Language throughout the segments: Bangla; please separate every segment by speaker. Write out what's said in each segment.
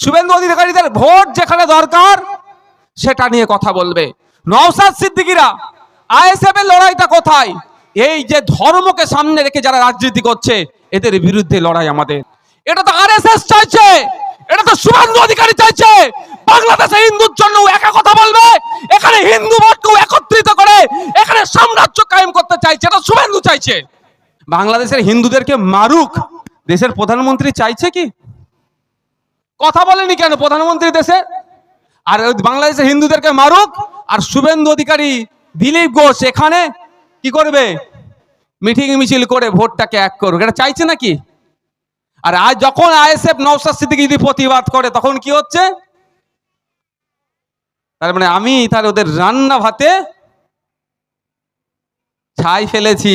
Speaker 1: শুভেন্দু অধিকারীদের ভোট যেখানে দরকার, সেটা নিয়ে কথা বলবে। নওসাদ সিদ্দিকিরা আইএসএফ এর লড়াইটা কোথায়? এই যে ধর্মকে সামনে রেখে যারা রাজনীতি করছে, এদের বিরুদ্ধে লড়াই আমাদের। এটা তো আরএসএস চাইছে, এটা তো শুভেন্দু অধিকারী চাইছে। বাংলাদেশে হিন্দুর জন্য একা কথা বলবে, এখানে হিন্দু ভোটকে একত্রিত করে, এখানে সাম্রাজ্য কায়েম করতে চাইছে, এটা শুভেন্দু চাইছে। বাংলাদেশের হিন্দুদেরকে মারুক, দেশের প্রধানমন্ত্রী চাইছে কি? কথা বলেনি কেন? প্রধানমন্ত্রী দেশে? আর ওই বাংলাদেশের হিন্দুদেরকে মারুক আর শুভেন্দু অধিকারী দিলীপ ঘোষ এখানে কি করবে? মিটিং মিছিল করে ভোটটাকে এক করুক। এটা চাইছে নাকি? আর আজ যখন আইএসএফ নওসাদ সিদ্দিকী যদি প্রতিবাদ করে, তখন কি হচ্ছে? তার মানে আমি তাহলে ওদের রান্না ভাতে ছাই ফেলেছি।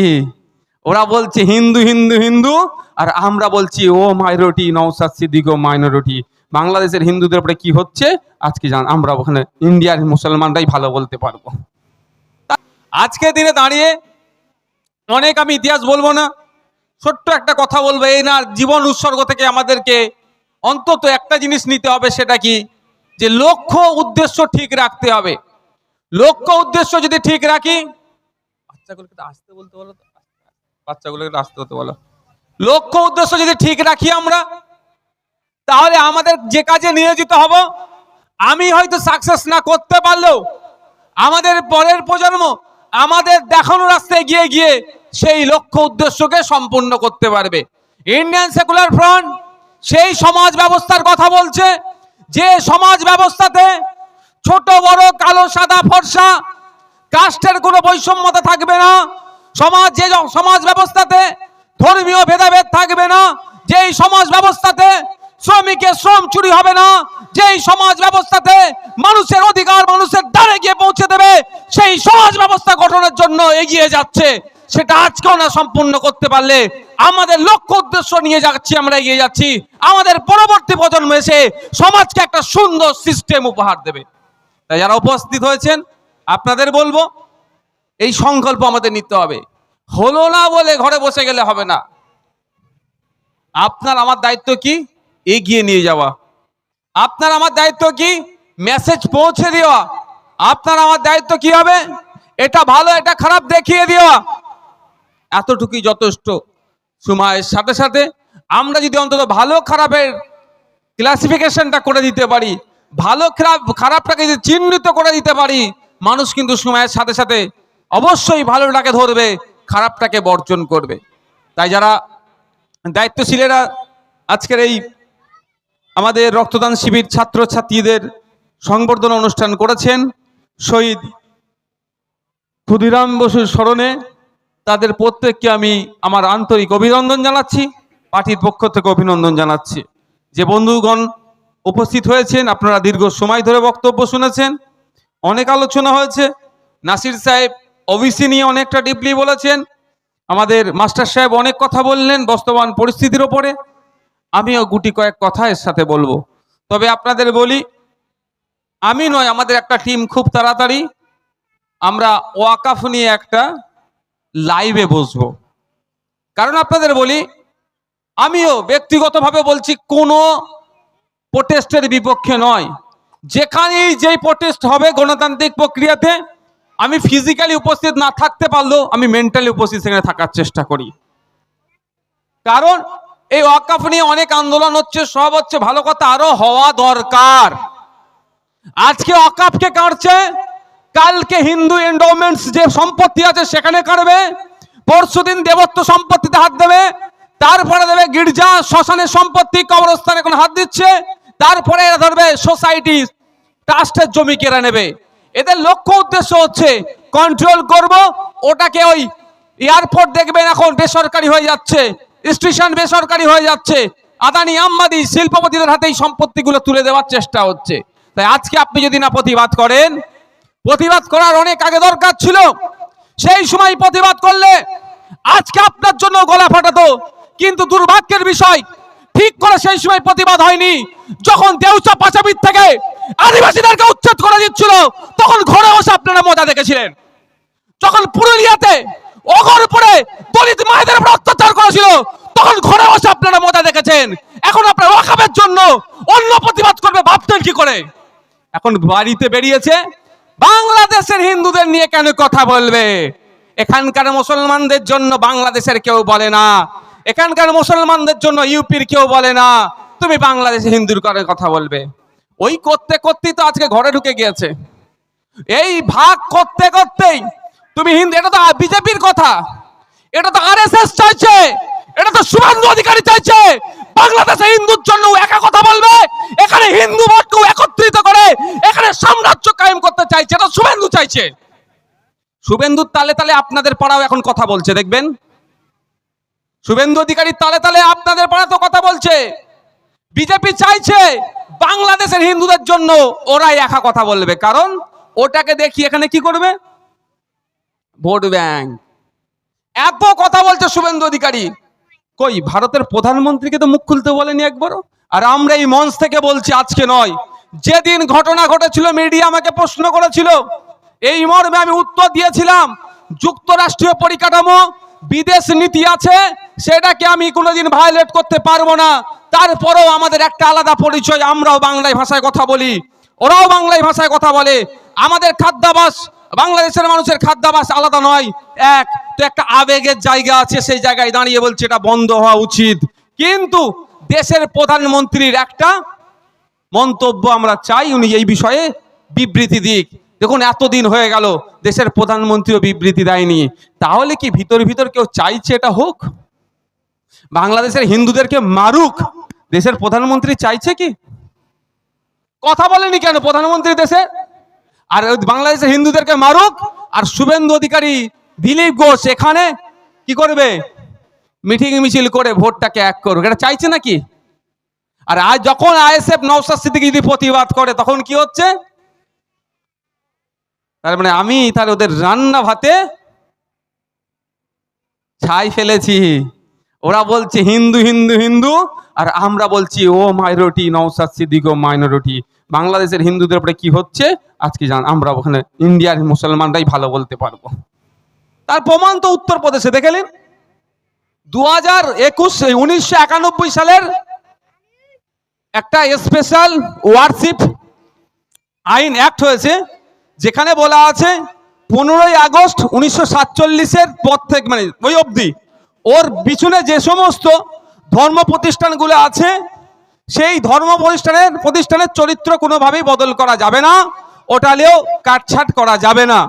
Speaker 1: ওরা বলছে হিন্দু হিন্দু হিন্দু, আর আমরা বলছি, ও মাইনরিটি নওসাদ সিদ্দিক, ও মাইনরিটি বাংলাদেশের হিন্দুদের উপরে কি হচ্ছে? আজকে জান, আমরা ওখানে ইন্ডিয়ার মুসলমানরাই ভালো বলতে পারব। আজকের দিনে দাঁড়িয়ে অনেক আমি ইতিহাস বলব না, ছোট্ট একটা কথা বলব, এই না জীবন উৎসর্গ থেকে আমাদেরকে অন্তত একটা জিনিস নিতে হবে, সেটা কি? যে লক্ষ্য উদ্দেশ্য ঠিক রাখতে হবে। লক্ষ্য উদ্দেশ্য যদি ঠিক রাখি, বাচ্চাগুলোকে আসতে বলতে বলো তো। বাচ্চাগুলোকে আসতে হতে, বলো। লক্ষ্য উদ্দেশ্য যদি ঠিক রাখি আমরা, তাহলে আমাদের যে কাজে নিয়োজিত হব, আমি হয়তো সাকসেস না করতে পারলেও আমাদের পরের প্রজন্ম আমাদের দেখানো রাস্তায় গিয়ে গিয়ে সেই লক্ষ্য উদ্দেশ্যকে সম্পূর্ণ করতে পারবে। ইন্ডিয়ান সেকুলার ফ্রন্ট সেই সমাজ ব্যবস্থার কথা বলছে, যে সমাজ ব্যবস্থাতে ছোট, বড়, কালো, সাদা, ফর্সা কাস্টের কোনো বৈষম্যতা থাকবে না। সমাজ যে সমাজ ব্যবস্থাতে ধর্মীয় ভেদাভেদ থাকবে না, যেই সমাজ ব্যবস্থাতে শ্রমিকের শ্রম চুরি হবে না, যেই সমাজ ব্যবস্থাতে মানুষের অধিকার মানুষের দ্বারে গিয়ে পৌঁছে দেবে, সেই সমাজ ব্যবস্থা গঠনের জন্য এগিয়ে যাচ্ছে। সেটা আজকেও না সম্পূর্ণ করতে পারলে আমাদের লক্ষ্য উদ্দেশ্য নিয়ে যাচ্ছি, আমরা এগিয়ে যাচ্ছি। আমাদের পরবর্তী প্রজন্ম এসে সমাজকে একটা সুন্দর সিস্টেম উপহার দেবে। তাই যারা উপস্থিত হয়েছেন, আপনাদের বলব, এই সংকল্প আমাদের নিতে হবে। হলো না বলে ঘরে বসে গেলে হবে না। আপনার আমার দায়িত্ব কি? এগিয়ে নিয়ে যাওয়া। আপনার আমার দায়িত্ব কি? মেসেজ পৌঁছে দেওয়া। আপনার আমার দায়িত্ব কি হবে? এটা ভালো, এটা খারাপ দেখিয়ে দেওয়া। এতটুকুই যথেষ্ট। সময়ের সাথে সাথে আমরা যদি অন্তত ভালো খারাপের ক্লাসিফিকেশনটা করে দিতে পারি, ভালো খারাপ, খারাপটাকে যদি চিহ্নিত করে দিতে পারি, মানুষ কিন্তু সময়ের সাথে সাথে অবশ্যই ভালোটাকে ধরবে। খারাপটাকে বর্জন করবে। তাই যারা দায়িত্বশীলেরা আজকের এই আমাদের রক্তদান শিবির ছাত্রছাত্রীদের সংবর্ধনা অনুষ্ঠান করেছেন শহীদ ক্ষুদিরাম বসুর স্মরণে, তাদের প্রত্যেককে আমি আমার আন্তরিক অভিনন্দন জানাচ্ছি, পার্টির পক্ষ থেকে অভিনন্দন জানাচ্ছি। যে বন্ধুগণ উপস্থিত হয়েছেন, আপনারা দীর্ঘ সময় ধরে বক্তব্য শুনেছেন, অনেক আলোচনা হয়েছে। নাসির সাহেব ওবিসি নিয়ে অনেকটা ডিপলি বলেছেন। আমাদের মাস্টার সাহেব অনেক কথা বললেন বর্তমান পরিস্থিতির ওপরে। আমিও গুটি কয়েক কথা এর সাথে বলব। তবে আপনাদের বলি, আমি নয়, আমাদের একটা টিম খুব তাড়াতাড়ি। আমরা ওয়াকাফ নিয়ে একটা লাইভে বসবো। কারণ আপনাদের বলি, আমিও ব্যক্তিগতভাবে বলছি, কোনো প্রোটেস্টের বিপক্ষে নয়। যেখানেই যেই প্রোটেস্ট হবে গণতান্ত্রিক প্রক্রিয়াতে আমি ফিজিক্যালি উপস্থিত না থাকতে পারলেও আমি মেন্টালি উপস্থিত সেখানে থাকার চেষ্টা করি। কারণ এই ওয়াকাফ নিয়ে অনেক আন্দোলন হচ্ছে, সব হচ্ছে ভালো কথা, আরও হওয়া দরকার। আজকে অকাপকে কাটছে? কালকে হিন্দু এন্ডোমেন্টস যে সম্পত্তি আছে সেখানে কাটবে, পরশুদিন দেবত্ব সম্পত্তিতে হাত দেবে, তারপরে দেবে গির্জা, শ্মশানের সম্পত্তি, কবরস্থানে এখন হাত দিচ্ছে, তারপরে ধরবে সোসাইটি ট্রাস্টের জমি কেড়ে নেবে। এদের লক্ষ্য উদ্দেশ্য হচ্ছে কন্ট্রোল করব। ওটাকে ওই এয়ারপোর্ট দেখবেন এখন বেসরকারি হয়ে যাচ্ছে স্টেশন বেসরকারি হয়ে যাচ্ছে। আদানি আম্বানি শিল্পপতিদের হাতে এই সম্পত্তিগুলো তুলে দেওয়ার চেষ্টা হচ্ছে। তাই আজকে আপনি যদি না প্রতিবাদ করেন, প্রতিবাদ করার অনেক আগে দরকার ছিল। সেই সময় প্রতিবাদ করলে আজকে আপনার জন্য গলা ফাটাতো। কিন্তু দুর্ভাগ্যের বিষয় ঠিক করে সেই সময় প্রতিবাদ হয়নি। যখন দেউচা পাচাবিদ থেকে আদিবাসীদেরকে উচ্ছেদ করে দিচ্ছিল, তখন ঘরে বসে আপনারা মজা দেখেছিলেন। যখন পুরুলিয়াতে অগর পরে দলিত মায়েদের উপর অত্যাচার করেছিল, তখন ঘরে বসে আপনারা মজা দেখেছেন। এখন আপনারা ওয়াকাবের জন্য অন্য প্রতিবাদ করবে, ভাবতেন কি করে? এখন বাড়িতে বেরিয়েছে, বাংলাদেশের হিন্দুদের নিয়ে কেন কথা বলবে? এখানকার মুসলমানদের জন্য বাংলাদেশের কেউ বলে না। এখানকার মুসলমানদের জন্য ইউপির কেউ বলে না, তুমি বাংলাদেশে হিন্দুর করে কথা বলবে। ওই করতে করতেই তো আজকে ঘরে ঢুকে গিয়েছে। এই ভাগ করতে করতেই তুমি হিন্দু, এটা তো বিজেপির কথা, এটা তো আরএসএস চাইছে, এটা তো শুভেন্দু অধিকারী চাইছে। বাংলাদেশে হিন্দুর জন্য একা কথা বলবে, এখানে হিন্দু ভোটকে একত্রিত করে এখানে সাম্রাজ্য কায়েম করতে চাইছে, এটা শুভেন্দু চাইছে। শুভেন্দুর তালে তালে আপনাদের পাড়াও এখন কথা বলছে, দেখবেন? শুভেন্দু অধিকারী তালে তালে আপনাদের পাড়া তো কথা বলছে। বিজেপি চাইছে বাংলাদেশের হিন্দুদের জন্য ওরাই একা কথা বলবে, কারণ ওটাকে দেখি এখানে কি করবে? Vote bank. এত কথা বলছে শুভেন্দু অধিকারী। কই, ভারতের প্রধানমন্ত্রীকে তো মুখ খুলতে বলেনি একবারও? আর আমরা এই মঞ্চ থেকে বলছি আজকে নয়, যেদিন ঘটনা ঘটেছিল, মিডিয়া আমাকে প্রশ্ন করেছিল, এই মর্মে আমি উত্তর দিয়েছিলাম, যুক্তরাষ্ট্রীয় পরিকাঠামো বিদেশ নীতি আছে, সেটাকে আমি কোনোদিন ভায়োলেট করতে পারব না। তারপরেও আমাদের একটা আলাদা পরিচয়, আমরাও বাংলায় ভাষায় কথা বলি। ওরাও বাংলায় ভাষায় কথা বলে। আমাদের খাদ্যাভাস, বাংলাদেশের মানুষের খাদ্যাভাস আলাদা নয়, এক। তো একটা আবেগের জায়গা আছে, সেই জায়গায় দাঁড়িয়ে বলছে, এটা বন্ধ হওয়া উচিত। কিন্তু দেশের প্রধানমন্ত্রীর একটা মন্তব্য আমরা চাই, উনি এই বিষয়ে বিবৃতি দিক। দেখুন, এতদিন হয়ে গেল, দেশের প্রধানমন্ত্রীও বিবৃতি দেয়নি। তাহলে কি ভিতর ভিতর কেউ চাইছে এটা হোক? বাংলাদেশের হিন্দুদেরকে মারুক? দেশের প্রধানমন্ত্রী চাইছে কি? কথা বলেনি কেন প্রধানমন্ত্রী দেশে? আর বাংলাদেশের হিন্দুদেরকে মারুক? আর শুভেন্দু অধিকারী দিলীপ ঘোষ এখানে কি করবে? মিটিং মিছিল করে ভোটটাকে এক করুক। এটা চাইছে নাকি? আর আজ যখন আইএসএফ নওসাদ সিদ্দিকী যদি প্রতিবাদ করে, তখন কি হচ্ছে? তার মানে আমি তাহলে ওদের রান্না ভাতে ছাই ফেলেছি। ওরা বলছে, হিন্দু হিন্দু হিন্দু। আর আমরা বলছি, ও মাইনরিটি নওসাদ সিদ্দিক ও মাইনরিটি বাংলাদেশের হিন্দুদের উপরে কি হচ্ছে? আজকে জান, আমরা ওখানে ইন্ডিয়ার মুসলমানরাই ভালো বলতে পারব। তার প্রমাণ তো উত্তরপ্রদেশে, দেখেলেন? দু হাজার একুশ উনিশশো একানব্বই সালের একটা স্পেশাল ওয়ারশিপ আইন অ্যাক্ট হয়েছে। যেখানে বলা আছে পনেরোই আগস্ট উনিশশো সাতচল্লিশের পর থেকে মানে ওই অবধি, ওর পিছনে যে সমস্ত ধর্ম প্রতিষ্ঠানগুলো আছে, সেই ধর্ম প্রতিষ্ঠানের প্রতিষ্ঠানের চরিত্র কোনোভাবেই বদল করা যাবে না, ওটালেও কাটছাট করা যাবে না।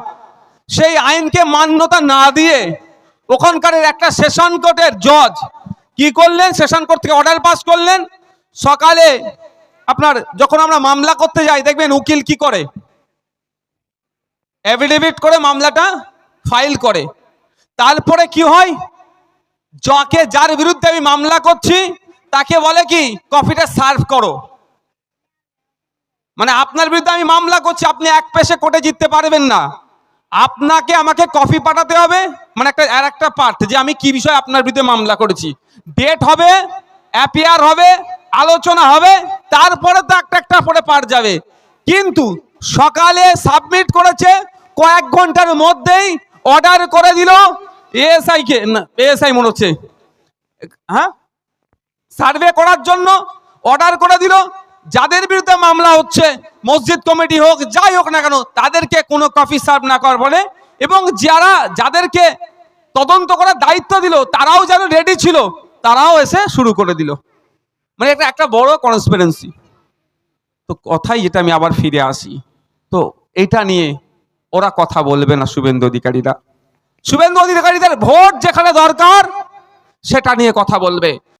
Speaker 1: সেই আইনকে মান্যতা না দিয়ে ওখানকার একটা সেশন কোর্টের জজ কি করলেন, সেশন কোর্ট থেকে অর্ডার পাস করলেন, সকালে আপনার যখন আমরা মামলা করতে যাই, দেখবেন উকিল কি করে? এফিডেভিট করে মামলাটা ফাইল করে। তারপরে কি হয়? যাকে যার বিরুদ্ধে আমি মামলা করছি, তাকে বলে কি কফিটা সার্ভ করো। মানে আপনার বিরুদ্ধে আমি মামলা করছি, আপনি এক পেশে কোর্টে জিততে পারবেন না। আপনাকে আমাকে কফি পাঠাতে হবে মানে একটা, আর একটা পার্ট যে আমি কি বিষয়ে আপনার বিরুদ্ধে মামলা করেছি। ডেট হবে অ্যাপিয়ার হবে, আলোচনা হবে, তারপরে তো একটা একটা পরে পার যাবে। কিন্তু সকালে সাবমিট করেছে কয়েক ঘণ্টার মধ্যেই অর্ডার করে দিল এএসআই কে। না এএসআই মনে হচ্ছে। হ্যাঁ? সার্ভে করার জন্য অর্ডার করে দিল। যাদের বিরুদ্ধে মামলা হচ্ছে, মসজিদ কমিটি হোক, যাই হোক না কেন, তাদেরকে কোনো কফি সার্ভ না করার বলে এবং যারা, যাদেরকে তদন্ত করার দায়িত্ব দিল, তারাও যেন রেডি ছিল, তারাও এসে শুরু করে দিল। মানে একটা একটা বড় কনসপিরেন্সি তো কথাই যেটা আমি আবার ফিরে আসি। তো এটা নিয়ে ওরা কথা বলবে না শুভেন্দু অধিকারীরা। শুভেন্দু অধিকারীদের ভোট যেখানে দরকার, সেটা নিয়ে কথা বলবে।